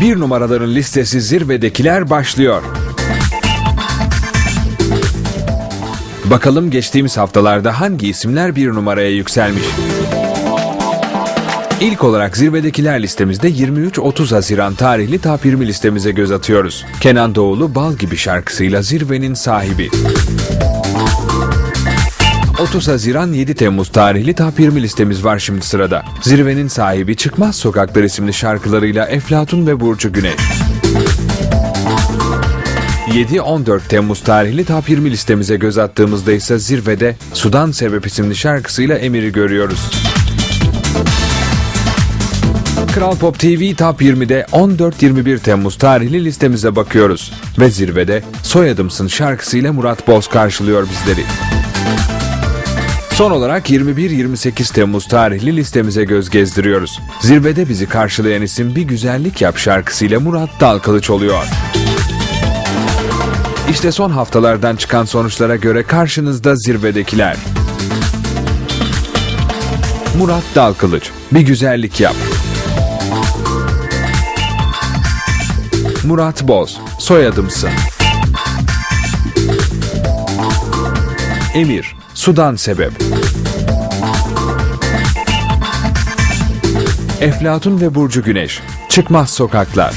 Bir numaraların listesi zirvedekiler başlıyor. Bakalım geçtiğimiz haftalarda hangi isimler bir numaraya yükselmiş? İlk olarak zirvedekiler listemizde 23-30 Haziran tarihli top 20 listemize göz atıyoruz. Kenan Doğulu Bal gibi şarkısıyla zirvenin sahibi. 30 Haziran 7 Temmuz tarihli top 20 listemiz var şimdi sırada. Zirvenin sahibi Çıkmaz Sokaklar isimli şarkılarıyla Eflatun ve Burcu Güneş. 7-14 Temmuz tarihli top 20 listemize göz attığımızda ise zirvede Sudan Sebep isimli şarkısıyla Emir'i görüyoruz. Kral Pop TV Top 20'de 14-21 Temmuz tarihli listemize bakıyoruz. Ve zirvede Soyadımsın şarkısıyla Murat Boz karşılıyor bizleri. Son olarak 21-28 Temmuz tarihli listemize göz gezdiriyoruz. Zirvede bizi karşılayan isim Bir Güzellik Yap şarkısıyla Murat Dalkılıç oluyor. İşte son haftalardan çıkan sonuçlara göre karşınızda zirvedekiler. Murat Dalkılıç, Bir Güzellik Yap. Murat Boz, Soyadımsın. Emir, Sudan Sebep. Eflatun ve Burcu Güneş, Çıkmaz Sokaklar.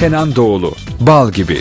Kenan Doğulu, Bal gibi.